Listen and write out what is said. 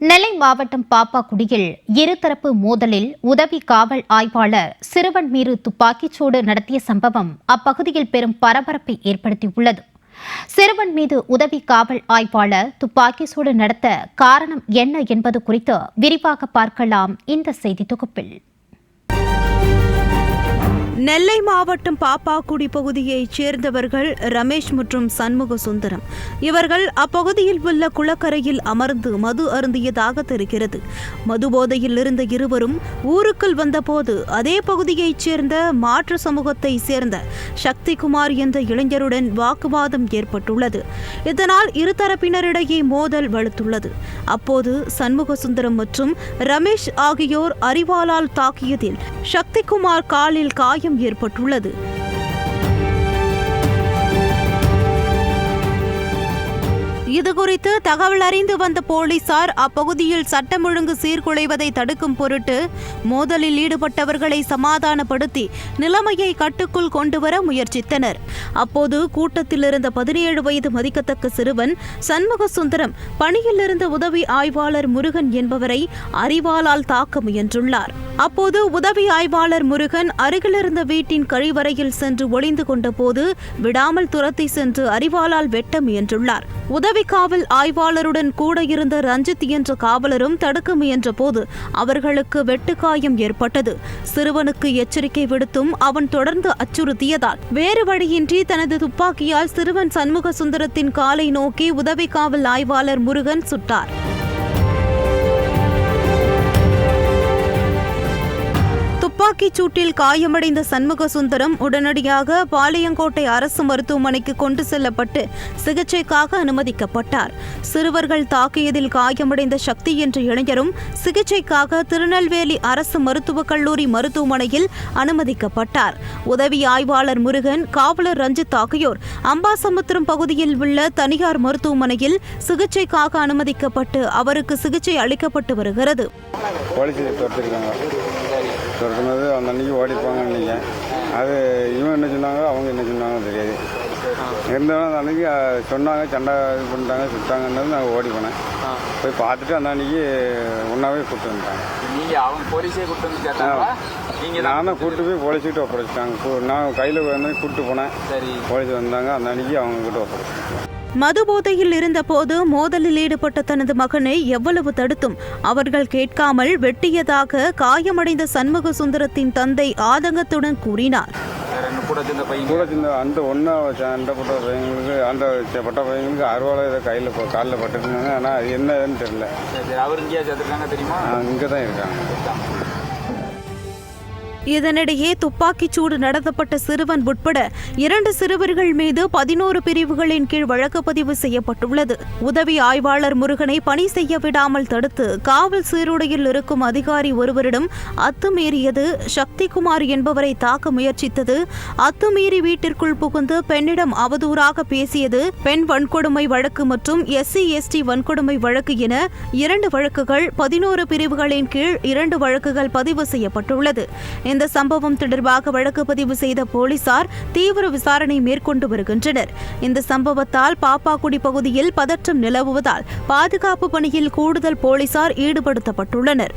நெல்லை மாவட்டம் பாப்பாக்குடியில் இருதரப்பு மோதலில் உதவி காவல் ஆய்வாளர் சிறுவன் மீது துப்பாக்கிச்சூடு நடத்திய சம்பவம் அப்பகுதியில் பெரும் பரபரப்பை ஏற்படுத்தியுள்ளது. சிறுவன் மீது உதவி காவல் ஆய்வாளர் துப்பாக்கிச்சூடு நடத்த காரணம் என்ன என்பது குறித்து விரிவாக பார்க்கலாம் இந்த செய்தி தொகுப்பில். நெல்லை மாவட்டம் பாப்பாக்குடி பகுதியைச் சேர்ந்தவர்கள் ரமேஷ் மற்றும் சண்முக சுந்தரம். இவர்கள் அப்பகுதியில் உள்ள குளக்கரையில் அமர்ந்து மது அருந்தியதாக தெரிகிறது. மது போதையில் இருந்த இருவரும் ஊருக்குள் வந்தபோது அதே பகுதியைச் சேர்ந்த மாற்று சமூகத்தை சேர்ந்த சக்திகுமார் என்ற இளைஞருடன் வாக்குவாதம் ஏற்பட்டுள்ளது. இதனால் இருதரப்பினரிடையே மோதல் வலுத்துள்ளது. அப்போது சண்முக சுந்தரம் மற்றும் ரமேஷ் ஆகியோர் அறிவாளால் தாக்கியதில் சக்திகுமார் காலில் காயம் ஏற்பட்டுள்ளது. இதுகுறித்து தகவல் அறிந்து வந்த போலீசார் அப்பகுதியில் சட்டம் ஒழுங்கு சீர்குலைவதை தடுக்கும் பொருட்டு மோதலில் ஈடுபட்டவர்களை சமாதானப்படுத்தி நிலைமையை கட்டுக்குள் கொண்டுவர முயற்சித்தனர். அப்போது கூட்டத்தில் இருந்த பதினேழு வயது மதிக்கத்தக்க சிறுவன் சண்முக சுந்தரம் பணியில் இருந்த உதவி ஆய்வாளர் முருகன் என்பவரை அறிவாளால் தாக்க முயன்றுள்ளார். அப்போது உதவி ஆய்வாளர் முருகன் அருகிலிருந்த வீட்டின் கழிவறையில் சென்று ஒளிந்து கொண்டபோது விடாமல் துரத்தி சென்று அறிவாளால் வெட்ட முயன்றுள்ளார். உதவி காவல் ஆய்வாளருடன் கூட இருந்த ரஞ்சித் என்ற காவலரும் தடுக்க முயன்ற போது அவர்களுக்கு வெட்டுக்காயம் ஏற்பட்டது. சிறுவனுக்கு எச்சரிக்கை விடுத்தும் அவன் தொடர்ந்து அச்சுறுத்தியதால் வேறு வழியின்றி தனது துப்பாக்கியால் சிறுவன் சண்முக சுந்தரத்தின் காலை நோக்கி உதவி காவல் ஆய்வாளர் முருகன் சுட்டார். துப்பாக்கிச் சூட்டில் காயமடைந்த சண்முக சுந்தரம் உடனடியாக பாளையங்கோட்டை அரசு மருத்துவமனைக்கு கொண்டு செல்லப்பட்டு சிகிச்சைக்காக அனுமதிக்கப்பட்டார். சிறுவர்கள் தாக்கியதில் காயமடைந்த சக்தி என்ற இளைஞரும் சிகிச்சைக்காக திருநெல்வேலி அரசு மருத்துவக் கல்லூரி மருத்துவமனையில் அனுமதிக்கப்பட்டார். உதவி ஆய்வாளர் முருகன் காவலர் ரஞ்சித் ஆகியோர் அம்பாசமுத்திரம் பகுதியில் உள்ள தனியார் மருத்துவமனையில் சிகிச்சைக்காக அனுமதிக்கப்பட்டு அவருக்கு சிகிச்சை அளிக்கப்பட்டு வருகிறது. துரத்துனது அந்த அன்னைக்கு ஓடிப்பாங்க அன்றைக்கி அது இவன் என்ன சொன்னாங்க அவங்க என்ன சொன்னாங்க தெரியாது. இருந்தாலும் அந்த அன்னைக்கு சொன்னாங்க சண்டை இது பண்ணிட்டாங்க சுட்டாங்கன்றது நான் ஓடி போனேன். போய் பார்த்துட்டு அந்த அன்னைக்கு ஒன்றாவே கூப்பிட்டு வந்துட்டாங்க. நீங்க அவங்க போலீஸே கூட்டு வந்து கேட்டாங்களா? நீங்க தான் நான் தான் கூப்பிட்டு போய் போலீஸ்கிட்ட ஒப்படைச்சிட்டாங்க நான் கையில் வந்து கூப்பிட்டு போனேன். சரி. போலீஸ் வந்தாங்க அந்த அன்னைக்கு அவங்க கிட்ட ஒப்படைச்சிட்டாங்க மது போதையில் இருந்தபோது மோதலில் ஈடுபட்ட தனது மகனை எவ்வளவு தடுத்தும்? அவர்கள் கேட்காமல் வெட்டியதாக காயமடைந்த சண்முக சுந்தரத்தின் தந்தை ஆதங்கத்துடன் கூறினார். வேற என்ன கூட சேர்ந்த பையன் கூட சின்ன அந்த ஒன்றா பையங்களுக்கு அந்த பட்ட பையங்களுக்கு அறுவாலை இதை கையில் காலில் பட்டுருந்தாங்க ஆனால் அது என்னதுன்னு சரி அவர் இங்கேயா சேர்த்துருக்காங்க தெரியுமா? இங்கே தான் இருக்காங்க. இதனிடையே துப்பாக்கிச் சூடு நடத்தப்பட்ட சிறுவன் உட்பட இரண்டு சிறுவர்கள் மீது பதினோரு பிரிவுகளின் கீழ் வழக்கு பதிவு செய்யப்பட்டுள்ளது. உதவி ஆய்வாளர் முருகனை பணி செய்ய விடாமல் தடுத்து காவல் சீருடையில் இருக்கும் அதிகாரி ஒருவரிடம் அத்துமீறியது சக்திகுமார் என்பவரை தாக்க முயற்சித்தது. அத்துமீறி வீட்டிற்குள் புகுந்து பெண்ணிடம் அவதூறாக பேசியது பெண் வன்கொடுமை வழக்கு மற்றும் எஸ்சி எஸ்டி வன்கொடுமை வழக்கு என இரண்டு வழக்குகள் பதினோரு பிரிவுகளின் கீழ் இரண்டு வழக்குகள் பதிவு செய்யப்பட்டுள்ளது. இந்த சம்பவம் தொடர்பாக வழக்கு பதிவு செய்த போலீசார் தீவிர விசாரணை மேற்கொண்டு வருகின்றனர். இந்த சம்பவத்தால் பாப்பாக்குடி பகுதியில் பதற்றம் நிலவுவதால் பாதுகாப்பு பணியில் கூடுதல் போலீசார் ஈடுபடுத்தப்பட்டுள்ளனர்.